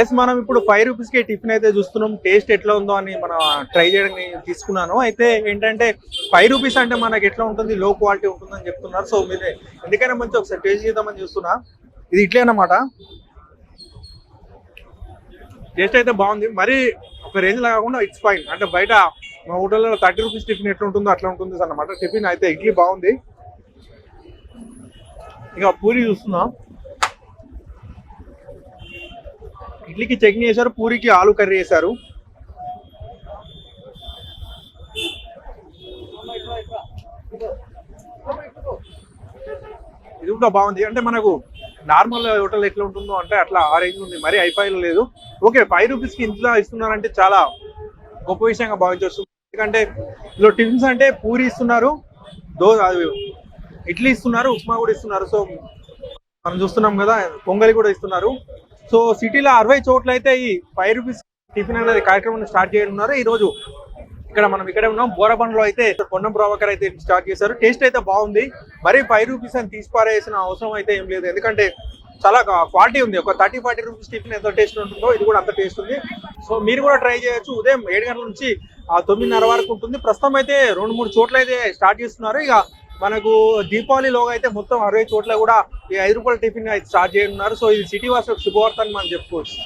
Yes మనం ఇప్పుడు five రూపీస్కి టిఫిన్ అయితే చూస్తున్నాం. టేస్ట్ ఎట్లా ఉందో అని మనం ట్రై చేయడానికి తీసుకున్నాను. అయితే ఏంటంటే ఫైవ్ రూపీస్ అంటే మనకి ఎట్లా ఉంటుంది? లో క్వాలిటీ ఉంటుందని చెప్తున్నారు. సో మీరు ఎందుకైనా మంచి ఒకసారి టేస్ట్ చేద్దామని చూస్తున్నా. ఇది ఇట్లే అన్నమాట. టేస్ట్ అయితే బాగుంది. మరి ఒక రేంజ్ కాకుండా ఇట్స్ ఫైన్ అంటే బయట మా హోటల్లో థర్టీ రూపీస్ టిఫిన్ ఎట్లా ఉంటుందో అట్లా ఉంటుంది అన్నమాట టిఫిన్ అయితే ఇడ్లీ బాగుంది. ఇక పూరి చూస్తున్నాం. ఇడ్లీకి చట్నీ వేశారు పూరికి ఆలు కర్రీ వేశారు ఇది కూడా బాగుంది. అంటే మనకు నార్మల్ హోటల్ ఎట్లా ఉంటుందో అంటే అట్లా ఆ రేంజ్ ఉంది. మరి ఐఫైవ్ లేదు. ఓకే ఫైవ్ రూపీస్కి ఇంట్లో ఇస్తున్నారంటే చాలా గొప్ప విషయంగా భావించవచ్చు. ఎందుకంటే ఇందులో టిఫిన్స్ అంటే పూరి ఇస్తున్నారు దో అది ఇడ్లీ ఇస్తున్నారు ఉప్మా కూడా ఇస్తున్నారు. సో మనం చూస్తున్నాం కదా పొంగలి కూడా ఇస్తున్నారు. సో సిటీలో అరవై చోట్ల అయితే ఈ ఫైవ్ రూపీస్ టిఫిన్ అనేది కార్యక్రమం స్టార్ట్ చేయనున్నారు. ఈ రోజు ఇక్కడ మనం ఇక్కడే ఉన్నాం. బోరబండ్లో అయితే కొండం ప్రభాకర్ అయితే స్టార్ట్ చేశారు. టేస్ట్ అయితే బాగుంది. మరీ ఫైవ్ రూపీస్ అని తీసిపారేసిన అవసరం అయితే ఏం లేదు. ఎందుకంటే చాలా క్వాలిటీ ఉంది. ఒక థర్టీ ఫార్టీ రూపీస్ టిఫిన్ ఎంత టేస్ట్ ఉంటుందో ఇది కూడా అంత టేస్ట్ ఉంది. సో మీరు కూడా ట్రై చేయొచ్చు. ఉదయం ఏడు గంటల నుంచి ఆ తొమ్మిదిన్నర వరకు ఉంటుంది. ప్రస్తుతం అయితే రెండు మూడు చోట్ల అయితే స్టార్ట్ చేస్తున్నారు. ఇక మనకు దీపావళిలోగా అయితే మొత్తం అరవై చోట్ల కూడా ఈ ఐదు రూపాయల టిఫిన్ అయితే స్టార్ట్ చేయనున్నారు. సో ఇది సిటీ వాసులకు శుభవార్త అని మనం చెప్పుకోవచ్చు.